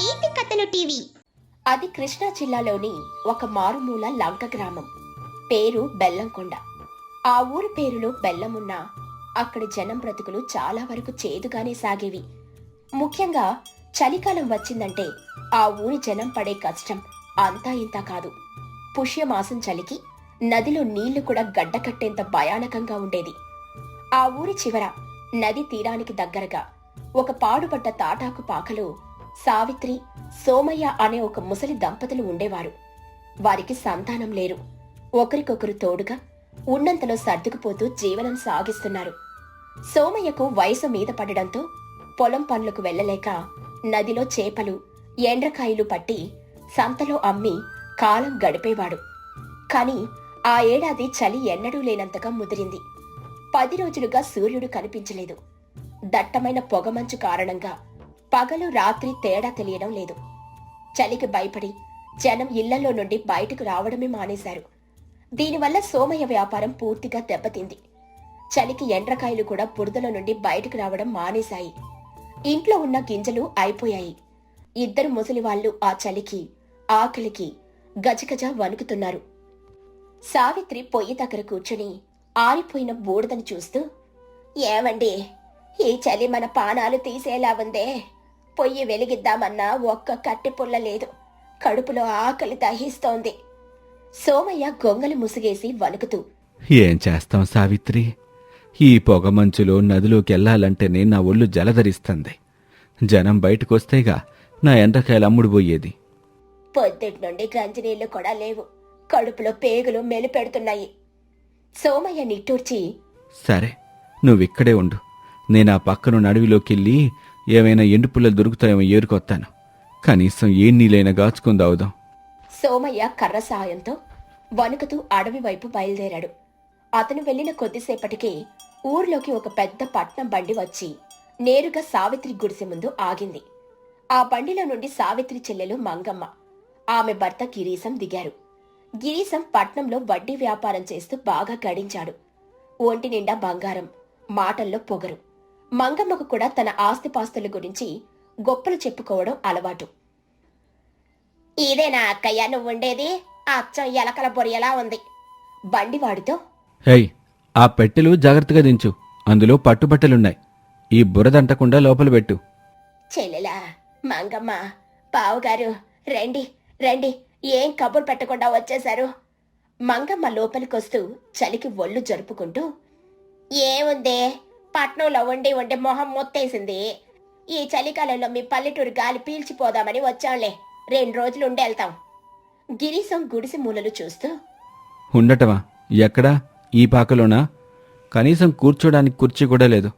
నీతి కథలు టీవీ. అది కృష్ణా జిల్లాలోని ఒక మారుమూల లంక గ్రామం. పేరు బెల్లంకొండ. ఆ ఊరు పేరులో బెల్లమున్నా అక్కడి జనం బ్రతుకులు చాలా వరకు చేదుగానే సాగేవి. ముఖ్యంగా చలికాలం వచ్చిందంటే ఆ ఊరి జనం పడే కష్టం అంతా ఇంత కాదు. పుష్యమాసం చలికి నదిలో నీళ్ళు కూడా గడ్డకట్టేంత భయానకంగా ఉండేది. ఆ ఊరి చివర నది తీరానికి దగ్గరగా ఒక పాడుపడ్డ తాటాకు పాకలో సావిత్రి సోమయ్య అనే ఒక ముసలి దంపతులు ఉండేవారు. వారికి సంతానం లేరు. ఒకరికొకరు తోడుగా ఉన్నంతలో సర్దుకుపోతూ జీవనం సాగిస్తున్నారు. సోమయ్యకు వయసు మీద పడడంతో పొలం పనులకు వెళ్ళలేక నదిలో చేపలు ఎండ్రకాయలు పట్టి సంతలో అమ్మి కాలం గడిపేవాడు. కాని ఆ ఏడాది చలి ఎన్నడూ లేనంతగా ముదిరింది. పది రోజులుగా సూర్యుడు కనిపించలేదు. దట్టమైన పొగమంచు కారణంగా పగలు రాత్రి తేడా తెలియడం లేదు. చలికి భయపడి జనం ఇళ్ళలో నుండి బయటకు రావడమే మానేశారు. దీనివల్ల సోమయ్య వ్యాపారం పూర్తిగా దెబ్బతింది. చలికి ఎండ్రకాయలు కూడా బురదలో నుండి బయటకు రావడం మానేశాయి. ఇంట్లో ఉన్న గింజలు అయిపోయాయి. ఇద్దరు ముసలివాళ్ళు ఆ చలికి ఆకలికి గజగజ వణుకుతున్నారు. సావిత్రి పొయ్యి దగ్గర కూర్చుని ఆరిపోయిన బూడిదని చూస్తూ ఏమండి ఈ చలి మన పానాలు తీసేలా ఉందే? పొయ్యి వెలిగిద్దామన్నా ఒక్క కట్టె పుల్ల లేదు. కడుపులో ఆకలి దహిస్తోంది. సోమయ్య గొంగలి ముసుగేసి వణుకుతూ ఏం చేస్తాం సావిత్రి? ఈ పొగ మంచులో నదిలోకి వెళ్ళాలంటేనే నా ఒళ్ళు జలధరిస్తుంది. జనం బయటకొస్తేగా నా ఎండ్రకాయలు అమ్ముడు పోయేది పొద్దుటి నుండి గంజినీళ్ళు కూడా లేవు. కడుపులో పేగులు మెలిపెడుతున్నాయి. సోమయ్య నిట్టూర్చి సరే నువ్విక్కడే ఉండు. నేను ఆ పక్కన అడవిలోకెళ్ళి ఏమైనా ఎండు పుల్లలు దొరుకుతాయేమో ఏరుకొత్తాను కనీసం ఏ నీళ్ళైనా గాచుకుని దావుదాం సోమయ్య కర్ర సాయంతో వణుకుతూ అడవి వైపు బయలుదేరాడు. అతను వెళ్ళిన కొద్దిసేపటికే ఊర్లోకి ఒక పెద్ద పట్నం బండి వచ్చి నేరుగా సావిత్రి గుడిసె ముందు ఆగింది. ఆ బండిలో నుండి సావిత్రి చెల్లెలు మంగమ్మ ఆమె భర్త గిరీశం దిగారు. గిరీశం పట్నంలో వడ్డీ వ్యాపారం చేస్తూ బాగా గడించాడు. ఒంటి నిండా బంగారం మాటల్లో పొగరు. మంగమ్మకు కూడా తన ఆస్తిపాస్తుల గురించి గొప్పలు చెప్పుకోవడం అలవాటు. ఇదేనా అక్కయ్య నువ్వు ఉండేది అచ్చం ఎలకల బొరియలా ఉంది? బండివాడితో హేయ్ ఆ పెట్టెలు జాగ్రత్తగా దించు. అందులో పట్టుబట్టలున్నాయి. ఈ బురదంటకుండా లోపల పెట్టు. చెల్లెలా మంగమ్మ బావగారు రండి రండి. ఏం కబురు పెట్టకుండా వచ్చేశారు? మంగమ్మ లోపలికొస్తూ చలికి ఒళ్ళు జరుపుకుంటూ ఏముందే? పట్నంలో ఉండి ఉండి మొహం మొత్తేసింది. ఈ చలికాలంలో మీ పల్లెటూరు గాలి పీల్చిపోదామని వచ్చాంలే. రెండు రోజులు ఉండి వెళ్తాం. గిరీశం గుడిసె మూలలు చూస్తూ ఉండటమా? ఎక్కడా? ఈ పాకలోనా? కనీసం కూర్చోడానికి కుర్చీ కూడా లేదు.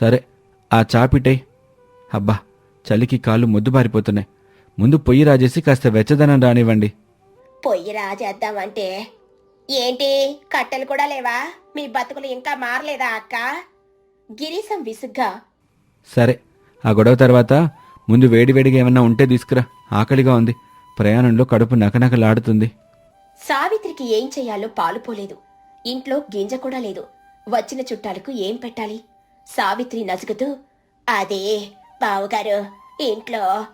సరే ఆ చాపిటే. అబ్బా చలికి కాళ్ళు మొద్దుబారిపోతున్నాయి. ముందు పొయ్యి రాజేసి కాస్త వెచ్చదనం రానివ్వండి. పొయ్యి రాజేద్దామంటే ఏంటి? కట్టెలు కూడా లేవా? మీ బతుకులు ఇంకా మారలేదా అక్క? గిరీశం విసుగ్గా సరే ఆ గొడవ తర్వాత ముందు వేడివేడిగా ఏమన్నా ఉంటే తీసుకురా. ఆకలిగా ఉంది. ప్రయాణంలో కడుపు నకనకలాడుతుంది. సావిత్రికి ఏం చెయ్యాలో పాలుపోలేదు ఇంట్లో గింజ కూడా లేదు. వచ్చిన చుట్టాలకు ఏం పెట్టాలి? సావిత్రి నసుగుతూ అదే బావుగారు ఇంట్లో.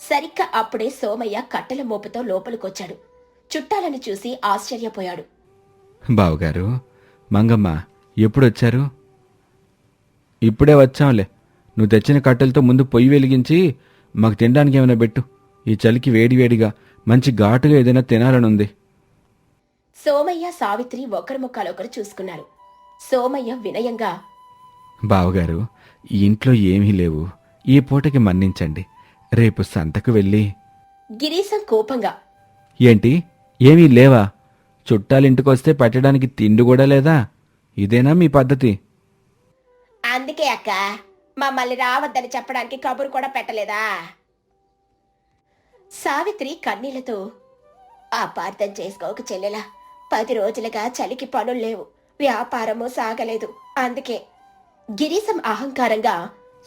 సరిగ్గా అప్పుడే సోమయ్య కట్టెల మోపుతో లోపలికొచ్చాడు. చుట్టాలను చూసి ఆశ్చర్యపోయాడు. బావగారు మంగమ్మ ఎప్పుడొచ్చారు? ఇప్పుడే వచ్చాంలే. నువ్వు తెచ్చిన కట్టెలతో ముందు పొయ్యి వెలిగించి మాకు తినడానికి ఏమైనా పెట్టు. ఈ చలికి వేడివేడిగా మంచి ఘాటుగా ఏదైనా తినాలనుంది. సోమయ్య సావిత్రి ఒకరి ముఖాలొకరు చూసుకున్నారు. సోమయ్య వినయంగా బావగారు ఈ ఇంట్లో ఏమీ లేవు. ఈ పూటకి మన్నించండి. రేపు సంతకు వెళ్ళి. గిరీశం కోపంగా ఏంటి? ఏమీ లేవా? చుట్టాలింటికొస్తే పెట్టడానికి తిండి కూడా లేదా? ఇదేనా మీ పద్ధతి? అందుకే అక్క మమ్మల్ని రావద్దని చెప్పడానికి కబురు కూడా పెట్టలేదా? సావిత్రి కన్నీళ్ళతో అపార్థం చేసుకోక చెల్లెలా పది రోజులుగా చలికి పనులు లేవు వ్యాపారము సాగలేదు అందుకే. గిరీశం అహంకారంగా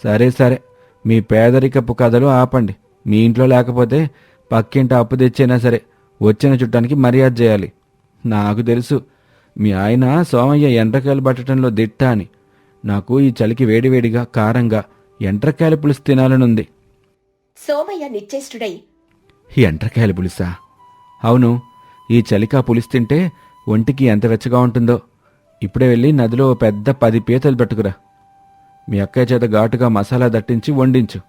సరే సరే మీ పేదరికపు కథలు ఆపండి. మీ ఇంట్లో లేకపోతే పక్కింటి అప్పు తెచ్చైనా సరే వచ్చిన చుట్టానికి మర్యాద చేయాలి. నాకు తెలుసు మీ ఆయన సోమయ్య ఎండ్రకాయలు పట్టడంలో దిట్ట అని. నాకు ఈ చలికి వేడివేడిగా కారంగా ఎండ్రకాయల పులుసు తినాలనుంది. సోమయ్య నిశ్చేష్టుడై ఈ ఎండ్రకాయల పులుసా? అవును ఈ చలికా పులుసు తింటే ఒంటికి ఎంత వెచ్చగా ఉంటుందో. ఇప్పుడే వెళ్ళి నదిలో పెద్ద పది పీతలు పట్టుకురా. మీ అక్కయ్య చేత ఘాటుగా మసాలా దట్టించి వండించు.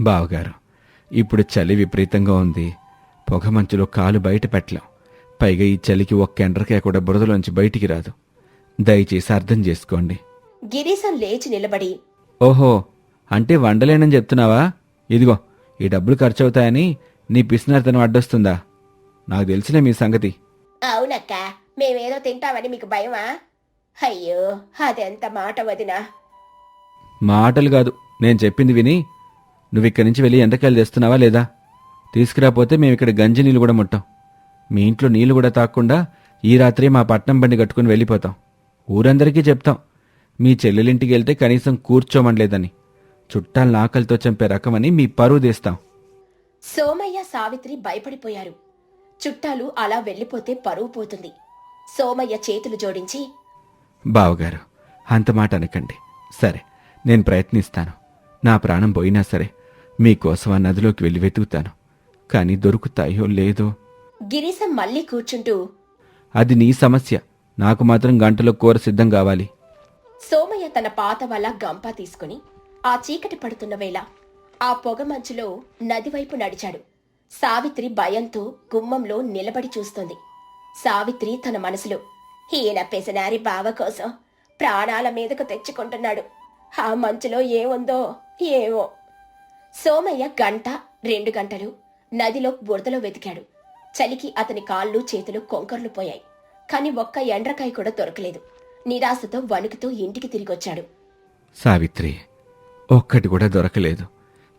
బావగారు ఇప్పుడు చలి విపరీతంగా ఉంది. పొగ మంచులో కాలు బయట పెట్టలేం. పైగా ఈ చలికి ఒక్క ఎండ్రకాయ కూడా బురదలోంచి బయటికి రాదు. దయచేసి అర్థం చేసుకోండి. గిరీశం లేచి నిలబడి ఓహో అంటే వండలేనని చెప్తున్నావా? ఇదిగో ఈ డబ్బులు ఖర్చు అవుతాయని నీ పిసినార్తనం అడ్డొస్తుందా? నాకు తెలిసిన మీ సంగతి. అవునక్క మేమేదో తింటామని మీకు భయమా? అయ్యో అదెంత మాట వదినా. మాటలు కాదు నేను చెప్పింది విని నువ్వు ఇక్కడి నుంచి వెళ్ళి ఎండకాయలు తెస్తున్నావా లేదా? తీసుకురాపోతే మేము ఇక్కడ గంజి నీళ్ళు కూడా ముట్టాం. మీ ఇంట్లో నీళ్ళు కూడా తాకుండా ఈ రాత్రి మా పట్నం బండి కట్టుకుని వెళ్ళిపోతాం. ఊరందరికీ చెప్తాం. మీ చెల్లెలింటికి వెళ్తే కనీసం కూర్చోమనలేదని చుట్టాలను ఆకలితో చంపే రకమని మీ పరువు తీస్తాం. సోమయ్య సావిత్రి భయపడిపోయారు. చుట్టాలు అలా వెళ్ళిపోతే పరువు పోతుంది. సోమయ్య చేతులు జోడించి బావగారు అంత మాట అనకండి. సరే నేను ప్రయత్నిస్తాను. నా ప్రాణం పోయినా సరే మీకోసం ఆ నదిలోకి వెళ్ళి వెతుకుతాను. కానీ దొరుకుతాయో లేదో? గిరీశం మళ్ళీ కూర్చుంటూ అది నీ సమస్య. నాకు మాత్రం గంటలో కూర సిద్ధం కావాలి. సోమయ్య తన పాత వల్ల గంప తీసుకుని ఆ చీకటి పడుతున్న వేళ ఆ పొగ మంచులో నదివైపు నడిచాడు. సావిత్రి భయంతో గుమ్మంలో నిలబడి చూస్తుంది. సావిత్రి తన మనసులో ఈయన పెసనారి బావ కోసం ప్రాణాల మీదకు తెచ్చుకుంటున్నాడు. ఆ మంచులో ఏముందో ఏమో. సోమయ్య గంట రెండు గంటలు నదిలో బురదలో వెతికాడు. చలికి అతని కాళ్ళు చేతులు కొంకర్లు పోయాయి. కాని ఒక్క ఎండ్రకాయ కూడా దొరకలేదు. నిరాశతో వణుకుతూ ఇంటికి తిరిగొచ్చాడు. సావిత్రి ఒక్కటి కూడా దొరకలేదు.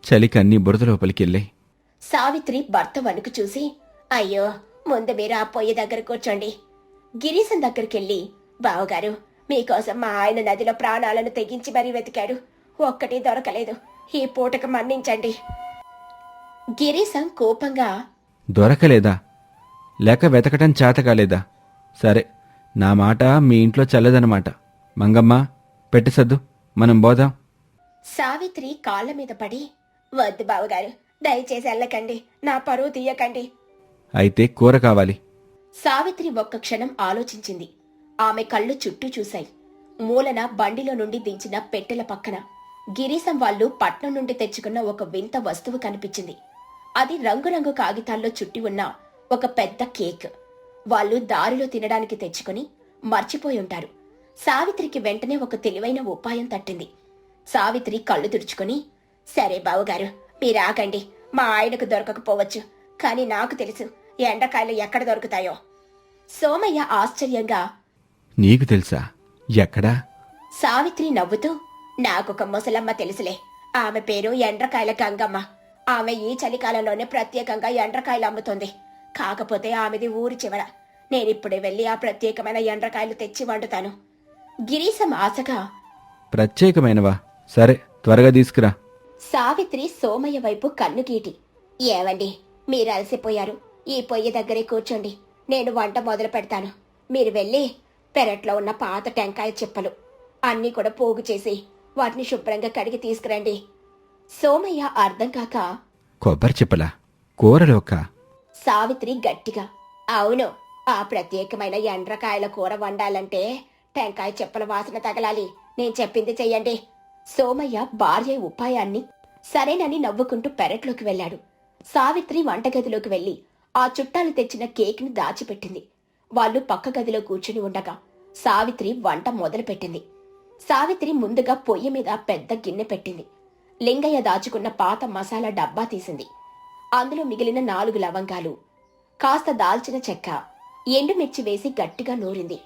చలికి అన్ని బురద లోపలికి వెళ్ళాయి సావిత్రి భర్త వణుకు చూసి అయ్యో ముందు మీరు ఆ పొయ్యి దగ్గర కూర్చోండి. గిరీశం దగ్గరికెళ్ళి బావగారు మీకోసం మా ఆయన నదిలో ప్రాణాలను తెగించి మరీ వెతికాడు. ఒక్కటి దొరకలేదు. ఈ పూటకు మన్నించండి. గిరీశం కోపంగా దొరకలేదా? లేక వెతకటం చేత కాలేదా సరే నా మాట మీ ఇంట్లో చల్లదనమాట. మంగమ్మ పెట్టి సద్దు మనం పోదాం. సావిత్రి కాళ్ళ మీద పడి వద్దు బావగారు దయచేసి వెళ్ళకండి నా పరువు తీయకండి. అయితే కూర కావాలి. సావిత్రి ఒక్క క్షణం ఆలోచించింది. ఆమె కళ్ళు చుట్టూ చూశాయి. మూలన బండిలో నుండి దించిన పెట్టెల పక్కన గిరీశం వాళ్ళు పట్నం నుండి తెచ్చుకున్న ఒక వింత వస్తువు కనిపించింది. అది రంగురంగు కాగితాల్లో చుట్టి ఉన్న ఒక పెద్ద కేక్. వాళ్ళు దారిలో తినడానికి తెచ్చుకుని మర్చిపోయి ఉంటారు. సావిత్రికి వెంటనే ఒక తెలివైన ఉపాయం తట్టింది. సావిత్రి కళ్ళు తుడుచుకుని సరే బావగారు మీరు ఆగండి. మా ఆయనకు దొరకకపోవచ్చు. కానీ నాకు తెలుసు ఎండకాయలు ఎక్కడ దొరుకుతాయో. సోమయ్య ఆశ్చర్యంగా నీకు తెలుసా? ఎక్కడా? సావిత్రి నవ్వుతూ నాకొక ముసలమ్మ తెలుసులే. ఆమె పేరు ఎండ్రకాయల గంగమ్మ. ఆమె ఈ చలికాలంలోనే ప్రత్యేకంగా ఎండ్రకాయలు అమ్ముతుంది. కాకపోతే ఆమెది ఊరి చివర. నేనిప్పుడే వెళ్ళి ఆ ప్రత్యేకమైన ఎండ్రకాయలు తెచ్చి వండుతాను. గిరీశం ఆశగా ప్రత్యేకమైనవా? సరే త్వరగా తీసుకురా. సావిత్రి సోమయ్య వైపు కన్ను గీటి. ఏవండి మీరు అలసిపోయారు. ఈ పొయ్యి దగ్గరే కూర్చోండి. నేను వంట మొదలు పెడతాను. మీరు వెళ్ళి పెరట్లో ఉన్న పాత టెంకాయ చిప్పలు అన్నీ కూడా పోగు చేసి వాటిని శుభ్రంగా కడిగి తీసుకురండి. సోమయ్య అర్థం కాక కొబ్బరి చిప్పలా? కూరలోక? సావిత్రి గట్టిగా. అవును ఆ ప్రత్యేకమైన ఎండ్రకాయల కూర వండాలంటే టెంకాయ చెప్పుల వాసన తగలాలి. నేను చెప్పింది చెయ్యండి. సోమయ్య భార్య ఉపాయాన్ని సరేనని నవ్వుకుంటూ పెరట్లోకి వెళ్ళాడు. సావిత్రి వంటగదిలోకి వెళ్ళి ఆ చుట్టాలు తెచ్చిన కేక్ని దాచిపెట్టింది. వాళ్ళు పక్క గదిలో కూర్చుని ఉండగా సావిత్రి వంట మొదలుపెట్టింది. సావిత్రి ముందుగా పొయ్యి మీద పెద్ద గిన్నె పెట్టింది. లింగయ్య దాచుకున్న పాత మసాలా డబ్బా తీసింది. అందులో మిగిలిన నాలుగు లవంగాలు. కాస్త దాల్చిన చెక్క. ఎండుమిర్చి వేసి గట్టిగా నూరింది.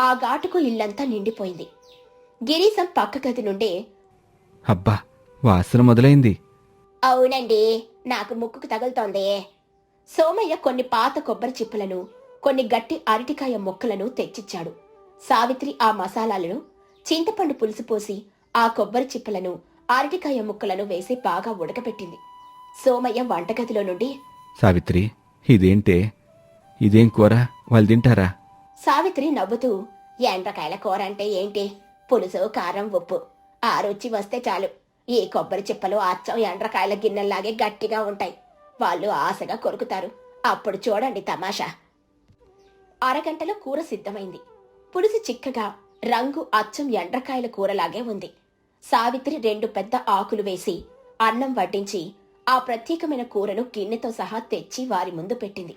ఆ ఘాటుకు ఇల్లంతా నిండిపోయింది. గిరీశం పక్క గది నుండే అబ్బా వాసన మొదలైంది. అవునండి నాకు ముక్కుకు తగులుతోంది. సోమయ్య కొన్ని పాత కొబ్బరి చిప్పలను కొన్ని గట్టి అరటికాయ ముక్కలను తెచ్చిచ్చాడు. సావిత్రి ఆ మసాలాలను చింతపండు పులుసు పోసి ఆ కొబ్బరి చిప్పలను అరటికాయ ముక్కలను వేసి బాగా ఉడకబెట్టింది సోమయ్య వంటగదిలో నుండి. సావిత్రి ఇదేంటే? ఇదేం కూర? వాళ్ళు తింటారా? సావిత్రి నవ్వుతూ ఎండ్రకాయల కూర అంటే ఏంటి? పులుసు కారం ఉప్పు. ఆ రుచి వస్తే చాలు. ఈ కొబ్బరి చిప్పలు అచ్చం ఎండ్రకాయల గిన్నెల్లాగే గట్టిగా ఉంటాయి. వాళ్ళు ఆశగా కొరుకుతారు. అప్పుడు చూడండి తమాషా. అరగంటలో కూర సిద్ధమైంది. పులుసు చిక్కగా రంగు అచ్చం ఎండ్రకాయల కూరలాగే ఉంది. సావిత్రి రెండు పెద్ద ఆకులు వేసి అన్నం వడ్డించి ఆ ప్రత్యేకమైన కూరను గిన్నెతో సహా తెచ్చి వారి ముందు పెట్టింది.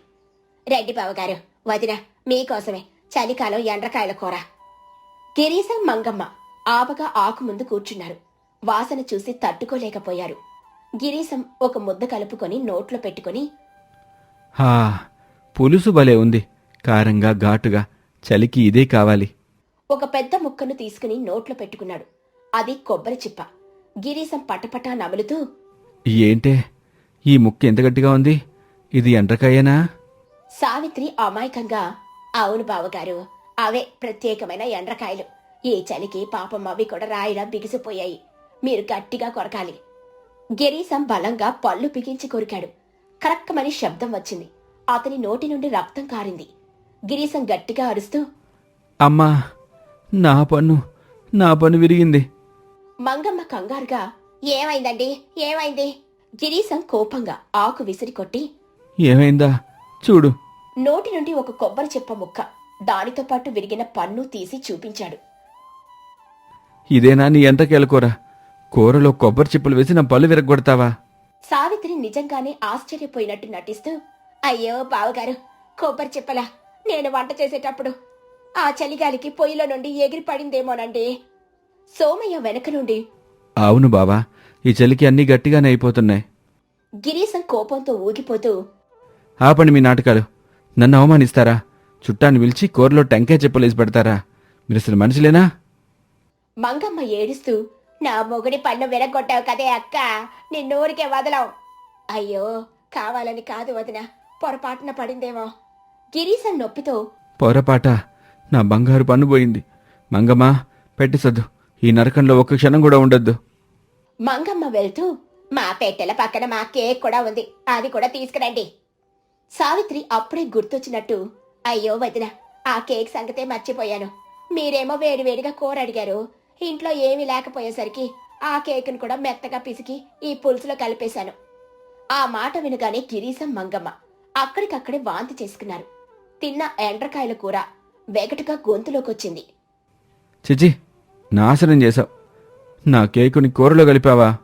రెడ్డి బావగారు వదిన మీకోసమే చలికాలం ఎండ్రకాయల కూర. గిరీశం మంగమ్మ ఆబగా ఆకు ముందు కూర్చున్నారు. వాసన చూసి తట్టుకోలేకపోయారు. గిరీశం ఒక ముద్ద కలుపుకొని నోట్లో పెట్టుకొని హా పులుసు భలే ఉంది. కారంగా ఘాటుగా చలికి ఇదే కావాలి. ఒక పెద్ద ముక్కను తీసుకుని నోట్లో పెట్టుకున్నాడు. అది కొబ్బరి చిప్ప. గిరీశం పటపటా నములుతూ ఏంటే? ఈ ముక్క ఎంత గట్టిగా ఉంది? ఇది ఎండ్రకాయేనా? సావిత్రి అమాయకంగా అవును బావగారు అవే ప్రత్యేకమైన ఎండ్రకాయలు. ఈ చలికి పాపం అవి కూడా రాయిలా బిగిసిపోయాయి. మీరు గట్టిగా కొరకాలి. గిరీశం బలంగా పళ్ళు బిగించి కొరికాడు. కరక్కమని శబ్దం వచ్చింది. అతని నోటి నుండి రక్తం కారింది. గిరీశం గట్టిగా అరుస్తూ అమ్మా నా పన్ను నా పన్ను విరిగింది. మంగమ్మ కంగారుగా ఏమైందండి? ఏమైంది? గిరీశం కోపంగా ఆకు విసిరి కొట్టి ఏమైందా? చూడు. నోటి నుండి ఒక కొబ్బరి చెప్ప ముక్క దానితో పాటు విరిగిన పన్ను తీసి చూపించాడు. ఇదేనా నీ ఎండ్రకాయల కూర? కూరలో కొబ్బరి చిప్పలు వేసి నా పళ్ళు విరగొడతావా సావిత్రి నిజంగానే ఆశ్చర్యపోయినట్టు నటిస్తూ అయ్యో బావగారు కొబ్బరి చెప్పలా నేను వంట చేసేటప్పుడు ఆ చలిగాలికి పొయ్యిలో నుండి ఎగిరి పడిందేమోనండి సోమయ్య వెనక నుండి అవును బావా ఈ చలికి అన్నీ గట్టిగానే అయిపోతున్నాయి. గిరీశం కోపంతో ఊగిపోతూ ఆపండి మీ నాటకాలు. నన్ను అవమానిస్తారా? చుట్టాన్ని పిలిచి కూరలో టెంకాయ చెప్పలేసి పెడతారా? మీరు అసలు మనుషులేనా? మంగమ్మ ఏడుస్తూ నా మొగుడి పన్ను విరగొట్టావు కదే అక్క నిన్నూరికే వదలవు. అయ్యో కావాలని కాదు వదిన పొరపాటున పడిందేమో. గిరీశం నొప్పితో పొరపాట? నా బంగారు పన్ను పోయింది. మంగమ్మా పెట్టి సద్దు ఈ నరకంలో ఒక్క క్షణం కూడా ఉండొద్దు. మంగమ్మ వెళ్తూ మా పెట్టెల పక్కన మా కేక్ కూడా ఉంది. అది కూడా తీసుకురండి. సావిత్రి అప్పుడే గుర్తొచ్చినట్టు అయ్యో వదిన ఆ కేక్ సంగతే మర్చిపోయాను. మీరేమో వేడివేడిగా కూర అడిగారు. ఇంట్లో ఏమీ లేకపోయేసరికి ఆ కేక్ను కూడా మెత్తగా పిసికి ఈ పులుసులో కలిపేశాను. ఆ మాట వినగానే గిరీశం మంగమ్మ అక్కడికక్కడే వాంతి చేసుకున్నారు. తిన్న ఎండ్రకాయల కూర వెగటుగా గొంతులోకొచ్చింది. చిచి నాశనం చేశావు. నా కేకుని కూరలో కలిపావా?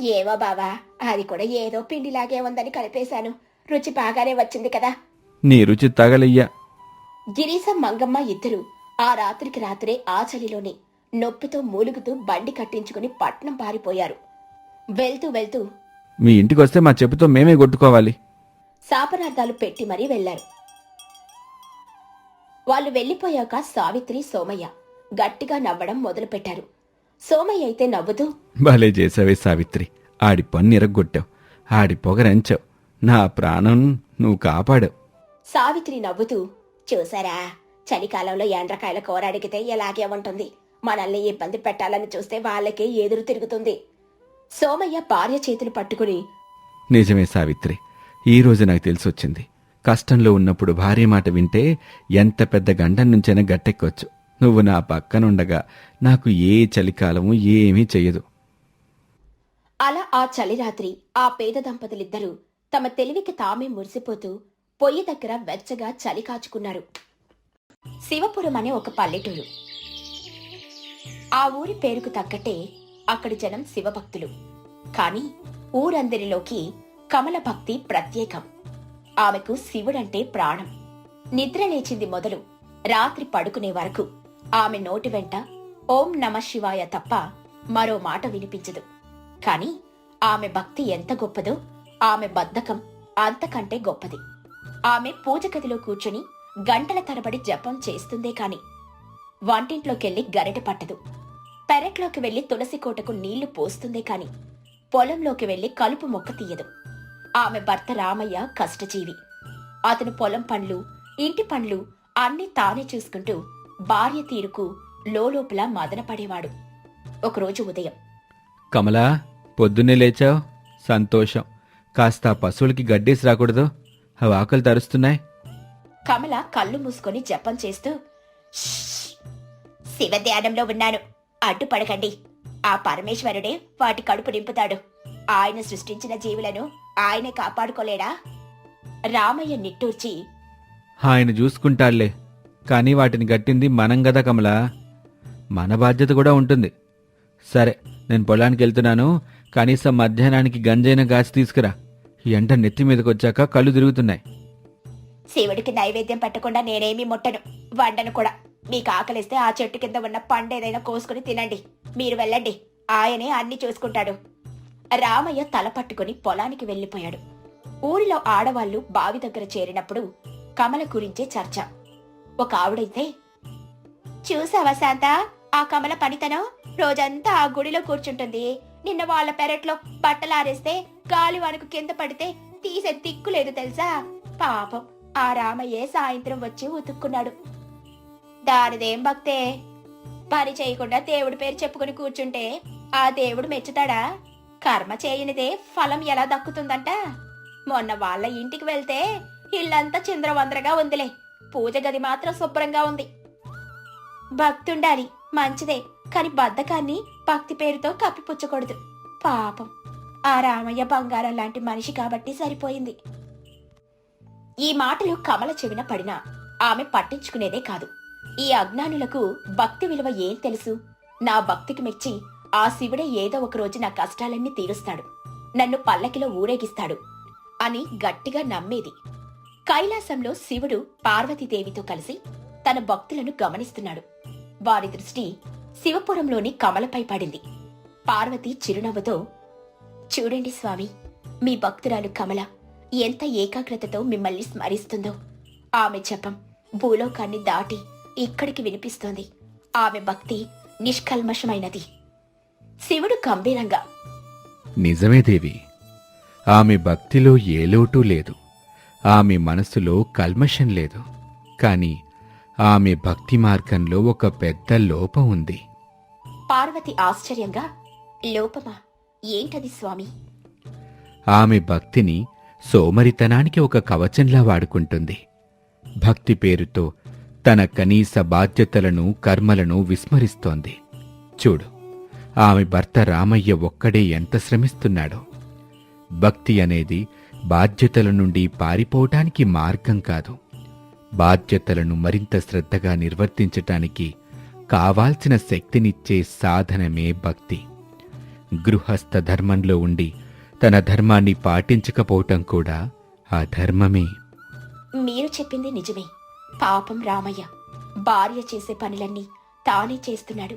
ఏవో బావా అది కూడా ఏదో పిండిలాగే ఉందని కలిపేశాను. రుచి బాగానే వచ్చింది కదా. నీ రుచి తగలయ్యా. గిరీశం మంగమ్మ ఇద్దరు ఆ రాత్రికి రాత్రే ఆ చలిలోనే నొప్పితో మూలుగుతూ బండి కట్టించుకుని పట్నం పారిపోయారు. వెళ్తూ వెళ్తూ మీ ఇంటికి వస్తే మా చెప్పుతో మేమే కొట్టుకోవాలి. శాపనార్థాలు పెట్టి మరీ వెళ్ళారు వాళ్ళు వెళ్ళిపోయాక సావిత్రి సోమయ్య గట్టిగా నవ్వడం మొదలుపెట్టారు. సోమయ్య అయితే నవ్వుతూ భలే చేసావే సావిత్రి. ఆడి పన్ను ఇరగొట్టావు ఆడి పొగరంచావు నా ప్రాణం నువ్వు కాపాడావు. సావిత్రి నవ్వుతూ చూసారా? చలికాలంలో ఎండ్రకాయల కూర అడిగితే ఎలాగే ఉంటుంది? మనల్ని ఇబ్బంది పెట్టాలని చూస్తే వాళ్ళకే ఎదురు తిరుగుతుంది. సోమయ్య భార్య చేతులు పట్టుకుని నిజమే సావిత్రి. ఈ రోజు నాకు తెలిసొచ్చింది. కష్టంలో ఉన్నప్పుడు భార్య మాట వింటే ఎంత పెద్ద గండం నుంచైనా గట్టెక్కొచ్చు. నువ్వు నా పక్కనుండగా నాకు ఏ చలికాలము ఏమీ చెయ్యదు. అలా ఆ చలిరాత్రి ఆ పేద దంపతులిద్దరూ తమ తెలివికి తామే మురిసిపోతూ పొయ్యి దగ్గర వెచ్చగా చలి కాచుకున్నారు. శివపురం అనే ఒక పల్లెటూరు. ఆ ఊరి పేరుకు తగ్గట్టే అక్కడి జనం శివభక్తులు. కాని ఊరందరిలోకి కమల భక్తి ప్రత్యేకం. ఆమెకు శివుడంటే ప్రాణం. నిద్ర లేచింది మొదలు రాత్రి పడుకునే వరకు ఆమె నోటి వెంట ఓం నమ శివాయ తప్ప మరో మాట వినిపించదు. కాని ఆమె భక్తి ఎంత గొప్పదో ఆమె బద్ధకం అంతకంటే గొప్పది. ఆమె పూజ గదిలో కూర్చుని గంటల తరబడి జపం చేస్తుందే కాని వంటింట్లోకెళ్ళి గరిట పట్టదు. పెరట్లోకి వెళ్ళి తులసి కోటకు నీళ్ళు పోస్తుందే కాని పొలంలోకి వెళ్ళి కలుపు మొక్క తీయదు. ఆమె భర్త రామయ్య కష్టజీవి. అతను పొలం పండ్లు ఇంటి పండ్లు అన్నీ తానే చూసుకుంటూ భార్య తీరుకు లోలోపల మదనపడేవాడు ఒకరోజు ఉదయం. కమలా పొద్దున్నే లేచావు? సంతోషం. కాస్త పశువులకి గడ్డేసి రాకూడదు. అవి ఆకలి తరుస్తున్నాయి. కమల కళ్ళు మూసుకొని జపం చేస్తూ "షష్! శివ ధ్యానంలో ఉన్నాను అడ్డుపడకండి ఆ పరమేశ్వరుడే వాటి కడుపు నింపుతాడు. ఆయన సృష్టించిన జీవులను ఆయనే కాపాడుకోలేడా? రామయ్య నిట్టూర్చి ఆయన చూసుకుంటాళ్ళే కానీ వాటిని గట్టింది మనం గదా కమల. మన బాధ్యత కూడా ఉంటుంది. సరే నేను పొలానికి వెళ్తున్నాను. కనీసం మధ్యాహ్నానికి గంజైన గాచి తీసుకురా. ఎంట నెత్తి మీదకి వచ్చాక కళ్ళు తిరుగుతున్నాయి. శివుడికి నైవేద్యం పెట్టకుండా నేనేమి ముట్టను. వండను కూడా. మీకు ఆకలిస్తే ఆ చెట్టు కింద ఉన్న పండు ఏదైనా కోసుకుని తినండి. మీరు వెళ్ళండి. ఆయనే అన్ని చూసుకుంటాడు. రామయ్య తల పట్టుకుని పొలానికి వెళ్ళిపోయాడు. ఊరిలో ఆడవాళ్ళు బావి దగ్గర చేరినప్పుడు కమల గురించే చర్చ. ఒక ఆవిడైతే చూసావా శాంత ఆ కమల పనితనం? రోజంతా ఆ గుడిలో కూర్చుంటుంది. నిన్న వాళ్ళ పెరట్లో బట్టలారేస్తే గాలి వరకు కింద పడితే తీసే దిక్కు లేదు తెలుసా? పాపం ఆ రామయ్యే సాయంత్రం వచ్చి ఉతుక్కున్నాడు. దానిదేం భక్తే? పని చేయకుండా దేవుడి పేరు చెప్పుకుని కూర్చుంటే ఆ దేవుడు మెచ్చుతాడా? కర్మ చేయనిదే ఫలం ఎలా దక్కుతుందంట? మొన్న వాళ్ళ ఇంటికి వెళ్తే ఇల్లంతా చింద్రవందరగా ఉందిలే. పూజ గది మాత్రం శుభ్రంగా ఉంది. భక్తుండాలి మంచిదే కాని బద్ధకాన్ని భక్తి పేరుతో కప్పిపుచ్చకూడదు. పాపం. ఆ రామయ్య బంగారం లాంటి మనిషి కాబట్టి సరిపోయింది. ఈ మాటలు కమల చెవిన పడినా ఆమె పట్టించుకునేదే కాదు. ఈ అజ్ఞానులకు భక్తి విలువ ఏం తెలుసు? నా భక్తికి మెచ్చి ఆ శివుడే ఏదో ఒక రోజు నా కష్టాలన్నీ తీరుస్తాడు. నన్ను పల్లకిలో ఊరేగిస్తాడు అని గట్టిగా నమ్మేది కైలాసంలో శివుడు పార్వతీదేవితో కలిసి తన భక్తులను గమనిస్తున్నాడు. వారి దృష్టి శివపురంలోని కమలపై పడింది. పార్వతి చిరునవ్వుతో చూడండి స్వామి మీ భక్తురాలు కమల ఎంత ఏకాగ్రతతో మిమ్మల్ని స్మరిస్తుందో. ఆమె జపం భూలోకాన్ని దాటి ఇక్కడికి వినిపిస్తోంది. ఆమె భక్తి నిష్కల్మషమైనది. శివుడు గంభీరంగా నిజమే దేవి ఆమె భక్తిలో ఏ లోటు లేదు. ఆమె మనసులో కల్మషం లేదు. కాని ఆమె భక్తి మార్గంలో ఒక పెద్ద లోపం ఉంది. పార్వతి ఆశ్చర్యంగా లోపమా? ఏంటది స్వామి? ఆమె భక్తిని సోమరితనానికి ఒక కవచంలా వాడుకుంటుంది. భక్తి పేరుతో తన కనీస బాధ్యతలను కర్మలను విస్మరిస్తోంది. చూడు ఆమె భర్త రామయ్య ఒక్కడే ఎంత శ్రమిస్తున్నాడో. భక్తి అనేది బాధ్యతల నుండి పారిపోవటానికి మార్గం కాదు. బాధ్యతలను మరింత శ్రద్ధగా నిర్వర్తించటానికి కావాల్సిన శక్తినిచ్చే సాధనమే భక్తి. గృహస్థ ధర్మంలో ఉండి తన ధర్మాన్ని పాటించకపోవటం కూడా ఆ ధర్మమే. మీరు చెప్పింది నిజమే. పాపం రామయ్య భార్య చేసే పనులన్నీ తానే చేస్తున్నాడు.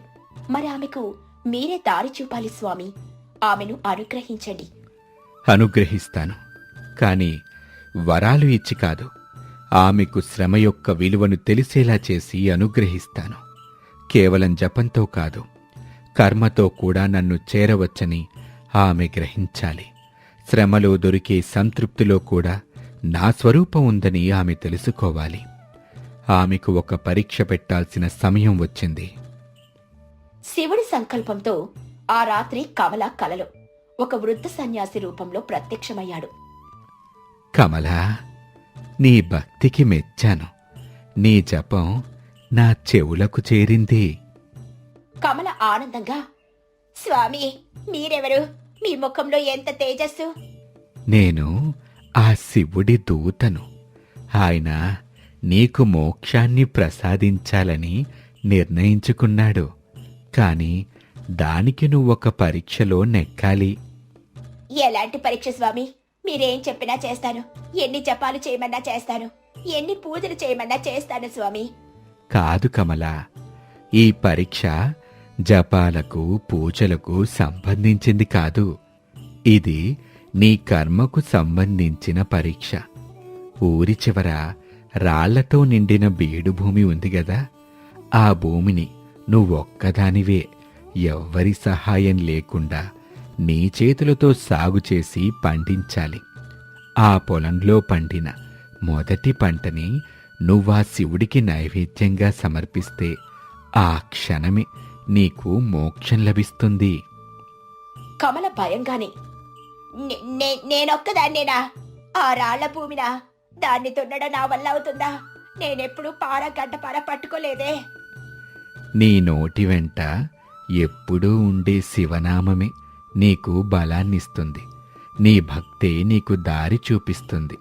మరి ఆమెకు మీరే దారి చూపాలి స్వామి. ఆమెను అనుగ్రహించండి. అనుగ్రహిస్తాను. కాని వరాలు ఇచ్చి కాదు. ఆమెకు శ్రమ యొక్క విలువను తెలిసేలా చేసి అనుగ్రహిస్తాను. కేవలం జపంతో కాదు కర్మతో కూడా నన్ను చేరవచ్చని ఆమె గ్రహించాలి. శ్రమలో దొరికే సంతృప్తిలో కూడా నా స్వరూపం ఉందని ఆమె తెలుసుకోవాలి. ఆమెకు ఒక పరీక్ష పెట్టాల్సిన సమయం వచ్చింది. శివుడి సంకల్పంతో ఆ రాత్రి కమల కలలో ఒక వృద్ధ సన్యాసి రూపంలో ప్రత్యక్షమయ్యాడు. కమలా నీ భక్తికి మెచ్చాను. నీ జపం నా చెవులకు చేరింది. కమల ఆనందంగా స్వామి మీరెవరు? మీ ముఖంలో ఎంత తేజస్సు? నేను ఆ శివుడి దూతను. ఆయన నీకు మోక్షాన్ని ప్రసాదించాలని నిర్ణయించుకున్నాడు. కాని దానికి నువ్వొక పరీక్షలో నెక్కాలి. ఎలాంటి పరీక్ష స్వామి? మీరేం చెప్పినా చేస్తాను. ఎన్ని జపాలు చేయమన్నా చేస్తాను. ఎన్ని పూజలు చేయమన్నా చేస్తాను స్వామి. కాదు కమల. ఈ పరీక్ష జపాలకు పూజలకు సంబంధించింది కాదు. ఇది నీ కర్మకు సంబంధించిన పరీక్ష. ఊరి చివర రాళ్ళతో నిండిన బీడు భూమి ఉంది గదా. ఆ భూమిని నువ్వొక్కదానివే. ఎవ్వరి సహాయం లేకుండా నీ చేతులతో సాగు చేసి పండించాలి. ఆ పొలంలో పండిన మొదటి పంటని నువ్వా శివుడికి నైవేద్యంగా సమర్పిస్తే ఆ క్షణమే నీకు మోక్షం లభిస్తుంది. కమల భయంగానే "నే- నే- నేనొక్కదాన్నేనా? ఆ రాళ్ళ భూమినా? దాన్ని దున్నడం నా వల్ల అవుతుందా? నేనెప్పుడు పార గడ్డ పార పట్టుకోలేదే. నీ నోటి వెంట ఎప్పుడూ ఉండే శివనామమే. నీకు బలాన్నిస్తుంది. నీ భక్తే నీకు దారి చూపిస్తుంది.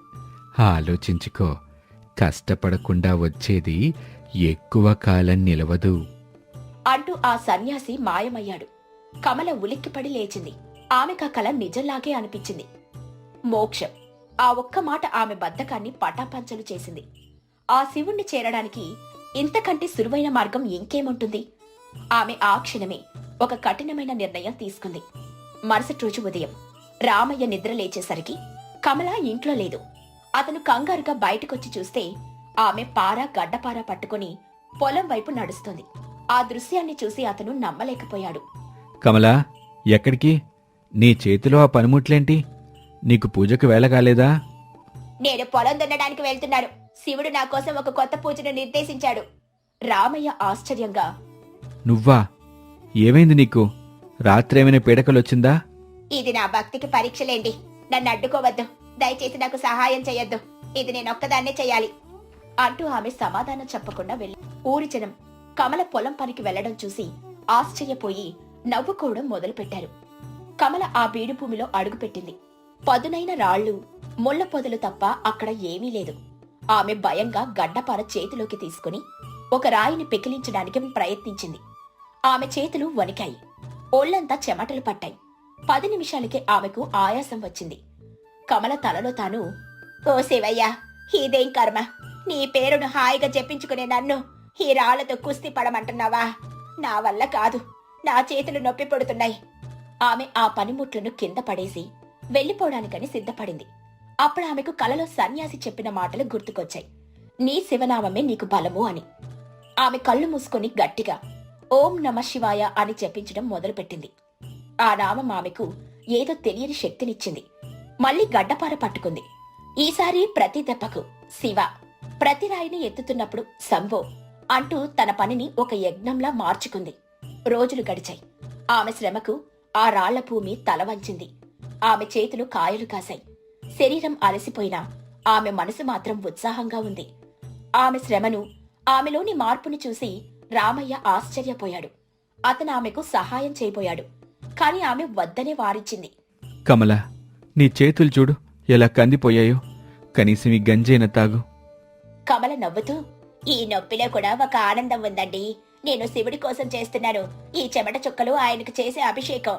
ఆలోచించుకో కష్టపడకుండా వచ్చేది ఎక్కువ కాలం నిలవదు. అంటూ ఆ సన్యాసి మాయమయ్యాడు. కమల ఉలిక్కిపడి లేచింది. ఆమెకు ఆ కల నిజంలాగే అనిపించింది. మోక్షం. ఆ ఒక్క మాట ఆమె బద్ధకాన్ని పటాపంచలు చేసింది. ఆ శివుణ్ణి చేరడానికి ఇంతకంటే సులువైన మార్గం ఇంకేముంటుంది? ఆమె ఆ క్షణమే ఒక కఠినమైన నిర్ణయం తీసుకుంది. మరుసటి రోజు ఉదయం రామయ్య నిద్ర లేచేసరికి కమల ఇంట్లో లేదు. అతను కంగారుగా బయటకొచ్చి చూస్తే ఆమె పార గడ్డపార పట్టుకుని పొలం వైపు నడుస్తుంది. ఆ దృశ్యాన్ని చూసి అతను నమ్మలేకపోయాడు. కమలా ఎక్కడికి? నీ చేతిలో ఆ పనిముట్లేంటి? నీకు పూజకు వేళ కాలేదా? నేను పొలం దున్నడానికి వెళ్తున్నాను. శివుడు నా కోసం ఒక కొత్త పూజను నిర్దేశించాడు. రామయ్య ఆశ్చర్యంగా నువ్వా? ఏమైంది నీకు? రాత్రేమైనా పీడకలొచ్చిందా? ఇది నా భక్తికి పరీక్షలేండి. నన్ను అడ్డుకోవద్దు. దయచేసి నాకు సహాయం చేయొద్దు ఇది నేను ఒక్కదాన్నే చేయాలి అంటూ ఆమె సమాధానం చెప్పకుండా వెళ్ళి ఊరి జనం కమల పొలం పనికి వెళ్ళడం చూసి ఆశ్చర్యపోయి నవ్వుకోవడం మొదలుపెట్టారు. కమల ఆ బీడు భూమిలో అడుగుపెట్టింది పదునైన రాళ్ళు ముళ్ళ పొదలు తప్ప అక్కడ ఏమీ లేదు. ఆమె భయంగా గడ్డపార చేతిలోకి తీసుకుని ఒక రాయిని పెకిలించడానికి ప్రయత్నించింది. ఆమె చేతులు వణికాయి. ఒళ్ళంతా చెమటలు పట్టాయి. పది నిమిషాలకే ఆమెకు ఆయాసం వచ్చింది. కమల తలలో తాను ఓ శివయ్య ఇదేం కర్మ? నీ పేరును హాయిగా చెప్పించుకునే నన్ను ఈ రాళ్ళతో కుస్తీ పడమంటున్నావా? నా వల్ల కాదు నా చేతులు నొప్పి పడుతున్నాయి. ఆమె ఆ పనిముట్లను కింద పడేసి వెళ్ళిపోవడానికని సిద్ధపడింది. అప్పుడు ఆమెకు కలలో సన్యాసి చెప్పిన మాటలు గుర్తుకొచ్చాయి. నీ శివనామమే నీకు బలము అని. ఆమె కళ్ళు మూసుకొని గట్టిగా ఓం నమ శివాయ అని చెప్పించడం మొదలుపెట్టింది. ఆ నామం ఆమెకు ఏదో తెలియని శక్తినిచ్చింది. మళ్ళీ గడ్డపార పట్టుకుంది. ఈసారి ప్రతి దెబ్బకు శివ ప్రతి రాయిని ఎత్తుతున్నప్పుడు సంభో అంటూ తన పనిని ఒక యజ్ఞంలా మార్చుకుంది. రోజులు గడిచాయి. ఆమె శ్రమకు ఆ రాళ్ళ భూమి తల వంచింది. ఆమె చేతులు కాయలు కాశాయి. శరీరం అలసిపోయినా ఆమె మనసు మాత్రం ఉత్సాహంగా ఉంది. ఆమె శ్రమను ఆమెలోని మార్పుని చూసి రామయ్య ఆశ్చర్యపోయాడు. అతను ఆమెకు సహాయం చేయబోయాడు. కాని ఆమె వద్దనే వారించింది కమల నీ చేతులు చూడు ఎలా కందిపోయాయో. కనీసం ఈ గంజైన తాగు. కమల నవ్వుతూ ఈ నొప్పిలో కూడా ఒక ఆనందం ఉందండి. నేను శివుడి కోసం చేస్తున్నాను. ఈ చెమట చుక్కలు ఆయనకు చేసే అభిషేకం.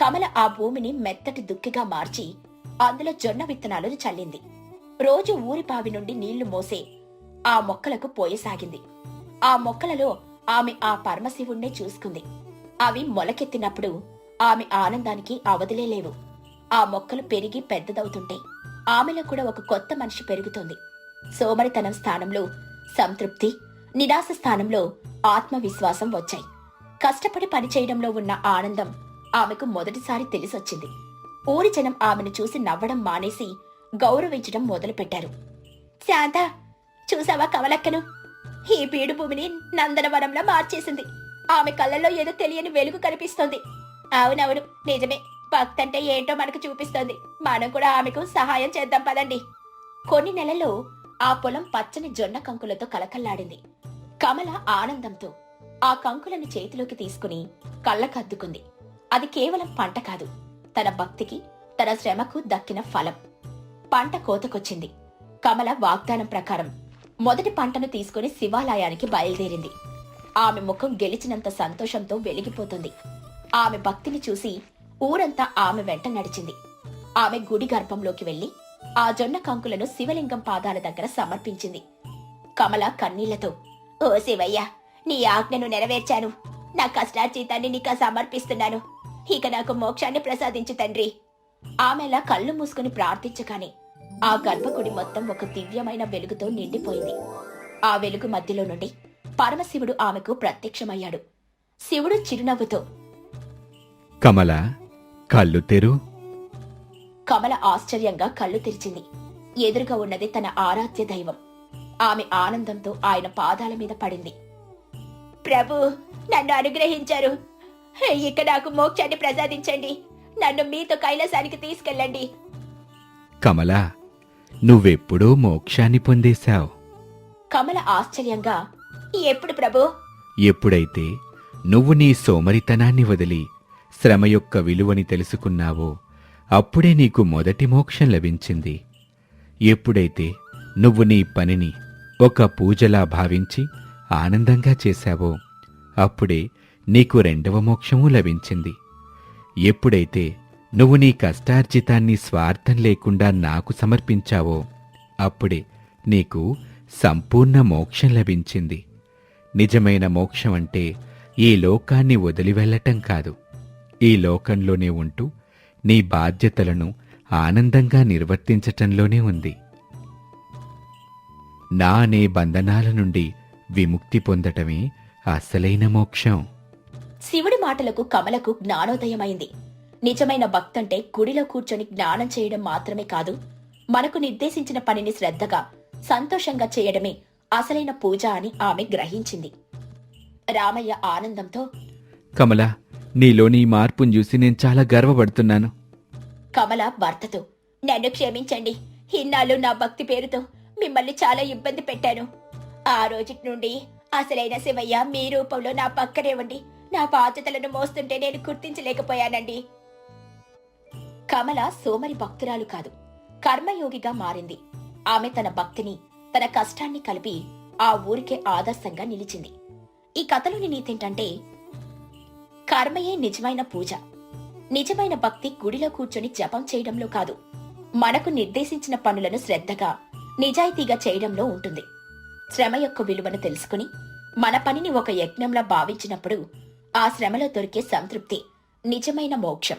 కమల ఆ భూమిని మెత్తటి దుక్కిగా మార్చి అందులో జొన్న విత్తనాలను చల్లింది. రోజు ఊరి బావి నుండి నీళ్ళు మోసే ఆ మొక్కలకు పోయసాగింది. ఆ మొక్కలలో ఆమె ఆ పరమశివుణ్ణే చూసుకుంది. అవి మొలకెత్తినప్పుడు ఆమె ఆనందానికి అవధులే లేవు. ఆ మొక్కలు పెరిగి పెద్దదవుతుంటే ఆమెలో కూడా ఒక కొత్త మనిషి పెరుగుతుంది. సోమరితనం స్థానంలో సంతృప్తి నిరాశ స్థానంలో ఆత్మవిశ్వాసం వచ్చాయి. కష్టపడి పనిచేయడంలో ఉన్న ఆనందం ఆమెకు మొదటిసారి తెలిసొచ్చింది. ఊరి జనం ఆమెను చూసి నవ్వడం మానేసి గౌరవించడం మొదలుపెట్టారు. శాంత చూసావా కమలక్కను? ఈ బీడు భూమిని నందనవనంలో మార్చేసింది. ఆమె కళ్ళల్లో ఏదో తెలియని వెలుగు కనిపిస్తోంది. అవునవును నిజమే. భక్తంటే ఏంటో మనకు చూపిస్తోంది. మనం కూడా ఆమెకు సహాయం చేద్దాం పదండి. కొన్ని నెలల్లో ఆ పొలం పచ్చని జొన్న కంకులతో కలకల్లాడింది. కమల ఆనందంతో ఆ కంకులను చేతిలోకి తీసుకుని కళ్ళకద్దుకుంది. అది కేవలం పంట కాదు తన భక్తికి తన శ్రమకు దక్కిన ఫలం. పంట కోతకొచ్చింది. కమల వాగ్దానం ప్రకారం మొదటి పంటను తీసుకుని శివాలయానికి బయలుదేరింది. ఆమె ముఖం గెలిచినంత సంతోషంతో వెలిగిపోతుంది. ఆమె భక్తిని చూసి ఊరంతా ఆమె వెంట నడిచింది. ఆమె గుడి గర్భంలోకి వెళ్ళి ఆ జొన్న కంకులను శివలింగం పాదాల దగ్గర సమర్పించింది. కమల కన్నీళ్ళతో ఓ శివయ్య నీ ఆజ్ఞను నెరవేర్చాను. నా కష్టార్జీతాన్ని నీక సమర్పిస్తున్నాను. ఇక నాకు మోక్షాన్ని ప్రసాదించు తండ్రి. ఆమెలా కళ్ళు మూసుకుని ప్రార్థించగానే ఆ గర్భగుడి మొత్తం ఒక దివ్యమైన వెలుగుతో నిండిపోయింది. ఆ వెలుగు మధ్యలో నుండి పరమశివుడు ఆమెకు ప్రత్యక్షమయ్యాడు. శివుడు చిరునవ్వుతో కమల కళ్ళు తెరు. కమల ఆశ్చర్యంగా కళ్ళు తెరిచింది. ఎదురుగా ఉన్నది తన ఆరాధ్య దైవం. ఆమె ఆనందంతో ఆయన పాదాల మీద పడింది. ప్రభు నన్ను అనుగ్రహించారు. ఇక నాకు మోక్షాన్ని ప్రసాదించండి. నన్ను మీతో కైలాసానికి తీసుకెళ్ళండి. కమల నువ్వెప్పుడూ మోక్షాన్ని పొందేశావు. కమల ఆశ్చర్యంగా ఎప్పుడు ప్రభు? ఎప్పుడైతే నువ్వు నీ సోమరితనాన్ని వదిలి శ్రమ యొక్క విలువని తెలుసుకున్నావో అప్పుడే నీకు మొదటి మోక్షం లభించింది. ఎప్పుడైతే నువ్వు నీ పనిని ఒక పూజలా భావించి ఆనందంగా చేశావో అప్పుడే నీకు రెండవ మోక్షము లభించింది. ఎప్పుడైతే నువ్వు నీ కష్టార్జితాన్ని స్వార్థం లేకుండా నాకు సమర్పించావో అప్పుడే నీకు సంపూర్ణ మోక్షం లభించింది. నిజమైన మోక్షం అంటే ఈ లోకాన్ని వదిలి వెళ్ళటం కాదు. ఈ లోకంలోనే ఉంటూ నీ బాధ్యతలను ఆనందంగా నిర్వర్తించటంలోనే ఉంది. నా అనే బంధనాల నుండి విముక్తి పొందటమే అసలైన మోక్షం. శివుడి మాటలకు కమలకు జ్ఞానోదయమైంది. నిజమైన భక్తంటే గుడిలో కూర్చొని జ్ఞానం చేయడం మాత్రమే కాదు మనకు నిర్దేశించిన పనిని శ్రద్ధగా సంతోషంగా చేయడమే అసలైన పూజ అని ఆమె గ్రహించింది. రామయ్య ఆనందంతో కమల నీలోని ఈ మార్పును చూసి నేను చాలా గర్వపడుతున్నాను. కమల భర్తతో నన్ను క్షమించండి ఇన్నాళ్ళు నా భక్తి పేరుతో మిమ్మల్ని చాలా ఇబ్బంది పెట్టాను. ఆ రోజుటి నుండి అసలైన శివయ్య మీ రూపంలో నా పక్కనే ఉండి నా బాధ్యతలను మోస్తుంటే నేను గుర్తించలేకపోయానండి. కమల సోమరి భక్తురాలు కాదు. కర్మయోగిగా మారింది. ఆమె తన భక్తిని తన కష్టాన్ని కలిపి ఆ ఊరికే ఆదర్శంగా నిలిచింది. ఈ కథలోని నీతేంటంటే కర్మయే నిజమైన పూజ. నిజమైన భక్తి గుడిలో కూర్చొని జపం చేయడంలో కాదు. మనకు నిర్దేశించిన పనులను శ్రద్ధగా నిజాయితీగా చేయడంలో ఉంటుంది. శ్రమ యొక్క విలువను తెలుసుకుని మన పనిని ఒక యజ్ఞంలా భావించినప్పుడు ఆ శ్రమలో దొరికే సంతృప్తి నిజమైన మోక్షం.